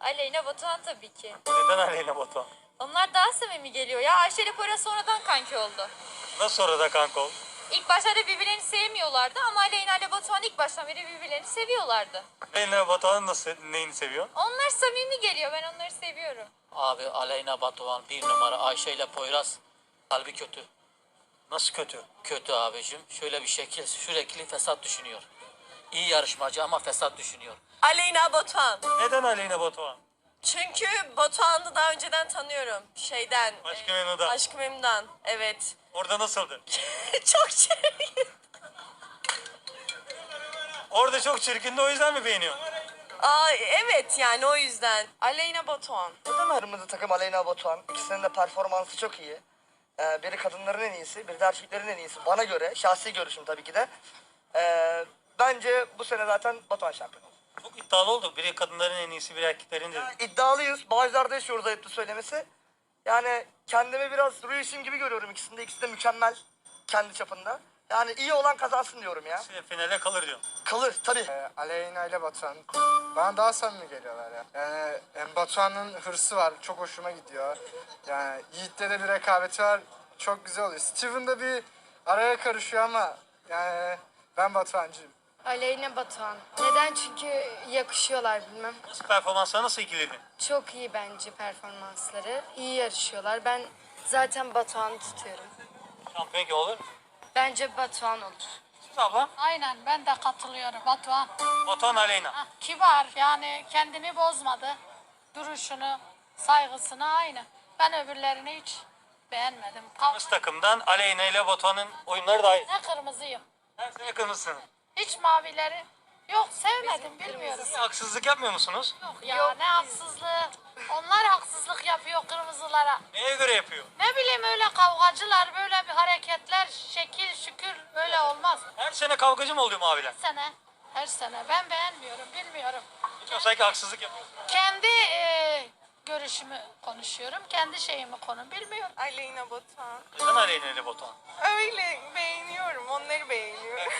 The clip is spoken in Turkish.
Aleyna Batuhan tabii ki. Neden Aleyna Batuhan? Onlar daha samimi geliyor. Ya Ayşe ile Poyraz sonradan kanki oldu. Nasıl sonra da kanka oldu? İlk başlarda birbirlerini sevmiyorlardı ama Aleyna ile Batuhan ilk baştan beri birbirlerini seviyorlardı. Aleyna Batuhan'ın nasıl, neyini seviyor? Onlar samimi geliyor. Ben onları seviyorum. Abi Aleyna Batuhan bir numara Ayşe ile Poyraz kalbi kötü. Nasıl kötü? Kötü abicim. Şöyle bir şekil sürekli fesat düşünüyor. İyi yarışmacı ama fesat düşünüyor. Aleyna Batuhan. Neden Aleyna Batuhan? Çünkü Batuhan'ı daha önceden tanıyorum. Şeyden. Aşk-ı e, Memnu'dan. Aşk-ı Memnu'dan. Evet. Orada nasıldı? Çok çirkin. Orada çok çirkindi o yüzden mi beğeniyor? Aa, evet yani o yüzden. Aleyna Batuhan. Kırmızı takım Aleyna Batuhan. İkisinin de performansı çok iyi. Ee, biri kadınların en iyisi, biri de erkeklerin en iyisi. Bana göre, şahsi görüşüm tabii ki de. Ee, bence bu sene zaten Batuhan şampiyon oldu. Çok iddialı oldu. Biri kadınların en iyisi, biri erkeklerin dedi. İddialıyız. Bağcılar'da yaşıyoruz ayıptı söylemesi. Yani kendimi biraz Rüyeşim gibi görüyorum ikisinde. İkisi de mükemmel kendi çapında. Yani iyi olan kazansın diyorum ya. İşte finale kalır diyor. Kalır tabii. Ee, Aleyna ile Batuhan bana daha samimi geliyorlar ya. Yani hem Batuhan'ın hırsı var, çok hoşuma gidiyor. Yani Yiğit'le de bir rekabeti var, çok güzel oluyor. Steven de bir araya karışıyor ama yani ben Batuhan'cıyım. Aleyna Batuhan. Neden? Çünkü yakışıyorlar bilmem. Nasıl performanslar nasıl ikiledi? Çok iyi bence performansları. İyi yarışıyorlar. Ben zaten Batuhan'ı tutuyorum. Şampiyon kim olur? Bence Batuhan olur. Siz abla? Aynen ben de katılıyorum Batuhan. Batuhan Aleyna. Hah, Kibar yani kendini bozmadı. Duruşunu, saygısını aynı. Ben öbürlerini hiç beğenmedim. Kırmızı takımdan Aleyna ile Batuhan'ın oyunları daha iyi. Ne kırmızıyım. Her sene kırmızısın. Hiç mavileri yok sevmedim bilmiyorum. Niye haksızlık yapmıyor musunuz? Yok ya ne haksızlığı. Onlar haksızlık yapıyor kırmızılara. Neye göre yapıyor? Ne bileyim öyle kavgacılar böyle bir hareketler şekil şükür böyle olmaz. Her sene kavgacı mı oluyor maviler? Her sene her sene ben beğenmiyorum bilmiyorum. Bilmiyorum sanki haksızlık yapıyor. Kendi e, görüşümü konuşuyorum. Kendi şeyimi konu bilmiyorum. Aleyna Batuhan. Neden Aleyna ile Batuhan? Öyle beğeniyorum. Onları beğeniyorum.